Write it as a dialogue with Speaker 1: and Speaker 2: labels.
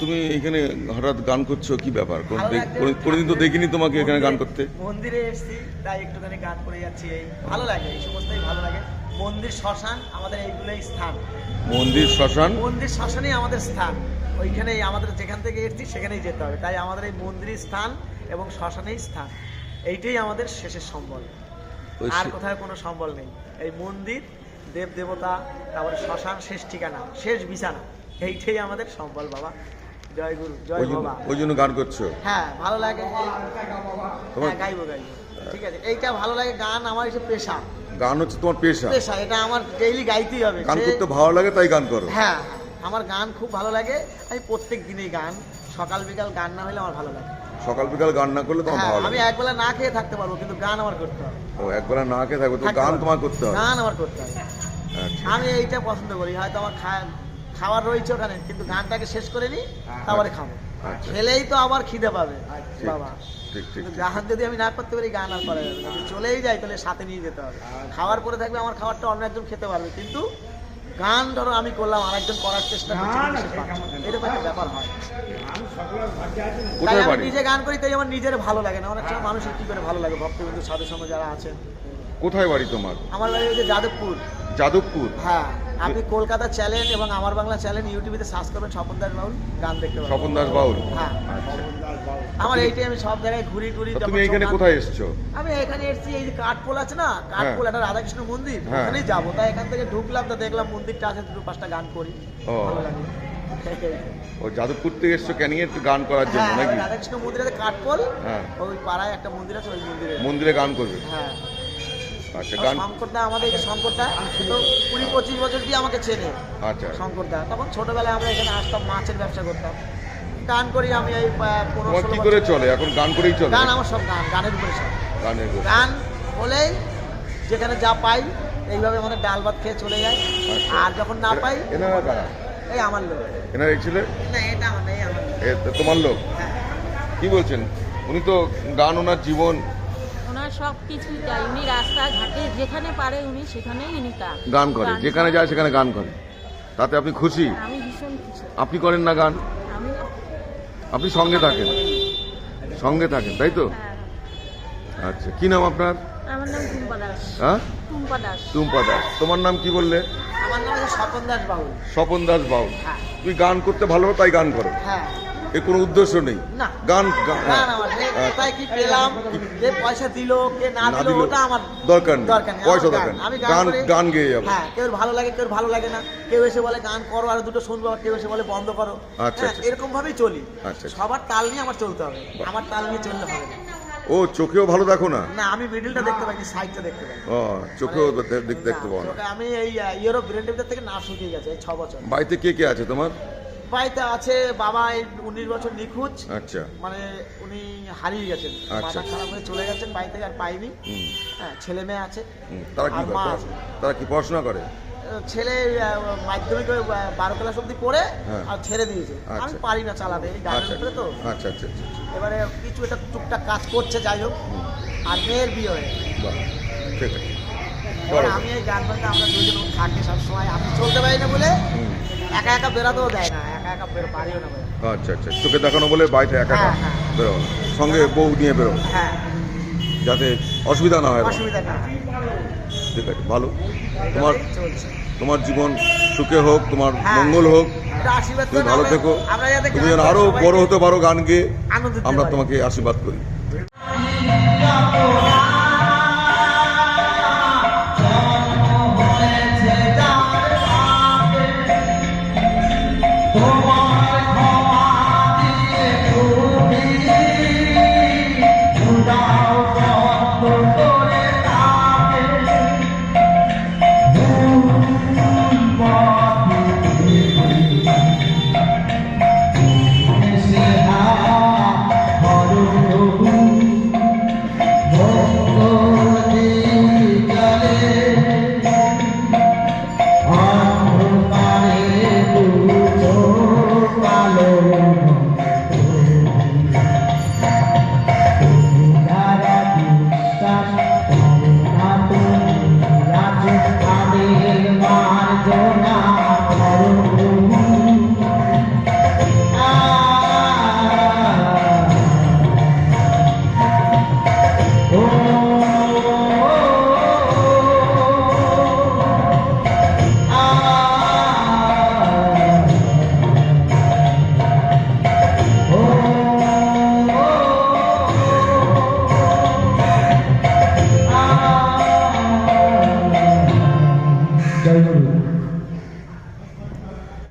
Speaker 1: তুমি এখানে হঠাৎ গান করছ কি ব্যাপার? কোনোদিন তো দেখিনি তোমাকে এখানে গান করতে।
Speaker 2: মন্দিরে এসেছি তাই একটুখানি গান করে যাচ্ছি এই। ভালো লাগে এই সমস্তই ভালো লাগে। মন্দির শ্মশান আমাদের এইগুলোই স্থান।
Speaker 1: মন্দির শ্মশান?
Speaker 2: মন্দির শ্মশানই আমাদের স্থান। ওইখানেই আমাদের যেখান থেকে এসেছি সেখানেই যেতে হবে। তাই আমাদের এই মন্দিরই স্থান এবং শ্মশানেই স্থান। এইটাই আমাদের শেষের সম্বল। আর কোথাও কোনো সম্বল নেই। এই মন্দির দেব দেবতা তারপরে শ্মশান শেষ ঠিকানা শেষ বিছানা। এইটাই আমাদের সম্বল বাবা। জয় গুরু জয় বাবা।
Speaker 1: ওই জন্য গান করছ?
Speaker 2: হ্যাঁ ভালো লাগে।
Speaker 1: তোমার-
Speaker 2: গাইবো গাইবো। ঠিক আছে এইটা ভালো লাগে গান আমার এসে পেশা।
Speaker 1: গান হচ্ছে তোমার পেশা।
Speaker 2: পেশা এটা আমার ডেইলি গাইতেই হবে।
Speaker 1: গান করতে ভালো লাগে তাই গান করো।
Speaker 2: হ্যাঁ আমার গান খুব ভালো লাগে আমি প্রত্যেক দিনই গান। সকাল বিকাল গান না হলে আমার ভালো লাগে
Speaker 1: সকাল বিকাল গান না করলে তোমার
Speaker 2: হ্যাঁ
Speaker 1: ভালো
Speaker 2: আমি একবেলা না খেয়ে থাকতে পারব কিন্তু গান আমার করতে হবে।
Speaker 1: ও একবেলা না খেয়ে থাকবে তো গান তোমার করতে হবে।
Speaker 2: গান আমার করতে হবে।
Speaker 1: আচ্ছা।
Speaker 2: আমি এইটা পছন্দ করি হয়তো আমার খা- খাবার রয়েছে ওখানে কিন্তু গানটাকে শেষ করে নিই তারপরে খাব।
Speaker 1: আচ্ছা।
Speaker 2: খেলেই তো আবার খিদে পাবে বাবা। গান যদি আমি না করতে পারি গান আর করা যাবে যদি চলেই যাই তাহলে সাথে নিয়ে যেতে হবে। খাওয়ার পরে থাকবে আমার খাবারটা অন্য একজন খেতে পারবে। কিন্তু গান ধরো আমি করলাম আরেকজন করার চেষ্টা করছি। এরকম একটা ব্যাপার হয়। তাই আমি নিজে গান করি তাই আমার নিজের ভালো লাগে না। অনেক সময় মানুষের কি করে ভালো লাগে? ভক্তবিন্দু সাধু সঙ্গে যারা আছেন
Speaker 1: কোথায় বাড়ি তোমার?
Speaker 2: আমার বাড়ি হচ্ছে যাদবপুর।
Speaker 1: যাদবপুর?
Speaker 2: হ্যাঁ আপনি কলকাতা চ্যানেল এবং আমার বাংলা চ্যানেল ইউটিউবে সার্চ করবেন স্বপন দাস বাউল গান দেখতে পাবেন।
Speaker 1: স্বপন দাস বাউল?
Speaker 2: হ্যাঁ।
Speaker 1: আচ্ছা।
Speaker 2: আমার এইটাই আমি সব জায়গায় ঘুরি ঘুরি
Speaker 1: তুমি এখানে কোথায় এসছো?
Speaker 2: আমি এখানে এসেছি এই যে কাঠপোল আছে না? কাঠপোল একটা রাধাকৃষ্ণ মন্দির।
Speaker 1: হ্যাঁ।
Speaker 2: ওখানেই যাব। তাই এখান থেকে ঢুকলাম তা দেখলাম মন্দিরটা আছে দুটো পাঁচটা গান করি।
Speaker 1: ও। ও যাদবপুর থেকে এসছো কেন একটু গান করার জন্য
Speaker 2: হ্যাঁ
Speaker 1: নাকি?
Speaker 2: রাধাকৃষ্ণ মন্দির কাঠপোল
Speaker 1: হ্যাঁ।
Speaker 2: ওই পাড়ায় একটা মন্দির আছে ওই মন্দিরে।
Speaker 1: মন্দিরে গান করবে?
Speaker 2: হ্যাঁ।
Speaker 1: আচ্ছা গান
Speaker 2: শঙ্করদা আমাদের এই যে শঙ্করদা তো কুড়ি পঁচিশ বছর দিয়ে আমাকে চেনে
Speaker 1: আচ্ছা।
Speaker 2: শঙ্করদা। তখন ছোটবেলায় আমরা এখানে আসতাম মাছের ব্যবসা করতাম। গান করি আমি এই পনেরো
Speaker 1: কি করে চলে? এখন গান করেই চলে?
Speaker 2: গান আমার সব গান গানের উপরে সব।
Speaker 1: গানের
Speaker 2: গান হলেই যেখানে যা পাই এইভাবে আমাদের ডাল ভাত খেয়ে চলে যায়।
Speaker 1: আচ্ছা।
Speaker 2: আর যখন না পাই এই আমার লোক।
Speaker 1: এনারা এই ছেলে?
Speaker 2: না এটা আমার না, এই আমার লোক।
Speaker 1: এ তো তোমার লোক?
Speaker 2: হ্যাঁ।
Speaker 1: কি বলছেন? উনি তো গান ওনার জীবন
Speaker 3: ওনার সব কিছুই তাই। উনি রাস্তাঘাটে যেখানে পারে উনি সেখানেই উনি গান
Speaker 1: গান করে। যেখানে যায় সেখানে গান করে। তাতে আপনি খুশি?
Speaker 3: আমি ভীষণ খুশি।
Speaker 1: আপনি করেন না গান?
Speaker 3: আমি
Speaker 1: আপনি সঙ্গে থাকেন। সঙ্গে থাকেন তাই তো?
Speaker 3: হ্যাঁ,
Speaker 1: আচ্ছা কি নাম আপনার?
Speaker 3: আমার নাম টুম্পা দাস।
Speaker 1: হ্যাঁ?
Speaker 3: টুম্পা দাস।
Speaker 1: টুম্পা দাস। তোমার নাম কি বললে?
Speaker 2: আমার নাম স্বপন দাস বাবু
Speaker 1: স্বপন দাস বাউল।
Speaker 2: হ্যাঁ।
Speaker 1: তুই গান করতে ভালো তাই গান করো।
Speaker 2: হ্যাঁ।
Speaker 1: কোনো উদ্দেশ্য নেই। গান হ্যাঁ।
Speaker 2: না আমার যে
Speaker 1: আচ্ছা।
Speaker 2: কোথায় কি পেলাম? কে পয়সা দিল কে না
Speaker 1: না
Speaker 2: দিল
Speaker 1: দিলো।
Speaker 2: ওটা আমার
Speaker 1: দরকার নেই। পয়সা দরকার
Speaker 2: আমি
Speaker 1: গান গান গেয়ে যাব।
Speaker 2: হ্যাঁ কেউ ভালো লাগে কেউ ভালো লাগে না। কেউ এসে বলে গান করো আর দুটো শুনব আর কেউ এসে বলে বন্ধ করো।
Speaker 1: আচ্ছা,
Speaker 2: হ্যাঁ,
Speaker 1: আচ্ছা।
Speaker 2: এরকম ভাবেই চলি।
Speaker 1: আচ্ছা, আচ্ছা।
Speaker 2: সবার তাল নিয়ে আমার চলতে হবে। আমার তাল নিয়ে চললে হবে না।
Speaker 1: ও চোখেও ভালো দেখো না?
Speaker 2: না আমি মিডিলটা দেখতে পাই সাইডটা দেখতে পাই
Speaker 1: ও চোখেও দেখতে দেখতে পাও না।
Speaker 2: আমি এই ইউরোপ থেকে না শুকিয়ে গেছে বছর।
Speaker 1: বাড়িতে কে কে আছে তোমার?
Speaker 2: বাড়িতে আছে বাবা উনিশ বছর নিখোঁজ।
Speaker 1: আচ্ছা।
Speaker 2: মানে উনি হারিয়ে গেছেন।
Speaker 1: আচ্ছা।
Speaker 2: মাথা খারাপ হয়ে চলে গেছেন বাড়ি থেকে আর পাইনি হ্যাঁ ছেলে মেয়ে আছে
Speaker 1: তারা কি। তারা কি পড়াশোনা করে?
Speaker 2: ছেলে মাধ্যমিক বারো ক্লাস অব্দি পড়ে
Speaker 1: হ্যাঁ।
Speaker 2: আর ছেড়ে দিয়েছে। আমি
Speaker 1: আচ্ছা।
Speaker 2: পারি না চালাতে এই
Speaker 1: আচ্ছা
Speaker 2: তো।
Speaker 1: আচ্ছা আচ্ছা আচ্ছা
Speaker 2: এবারে কিছু একটা টুকটাক কাজ করছে যাই হোক। আর মেয়ের বিয়ে হয়ে এবার আমি এই গান বাজনা আমরা দুজন থাকি সবসময়। আমি চলতে পারি না বলে একা একা বেরাতেও দেয় না।
Speaker 1: আচ্ছা আচ্ছা। চোখে দেখানো বলে বাড়িতে একা একা
Speaker 2: হ্যাঁ, হ্যাঁ।
Speaker 1: বেরো সঙ্গে বউ নিয়ে বেরো
Speaker 2: হ্যাঁ।
Speaker 1: যাতে অসুবিধা না হয়।
Speaker 2: অসুবিধা না
Speaker 1: ঠিক আছে ভালো। তোমার তোমার জীবন সুখে হোক তোমার। মঙ্গল হোক। তুমি ভালো থেকো। তুমি যেন
Speaker 2: আরও
Speaker 1: বড় হতে পারো গান গেয়ে আমরা তোমাকে আশীর্বাদ করি।
Speaker 2: তোমার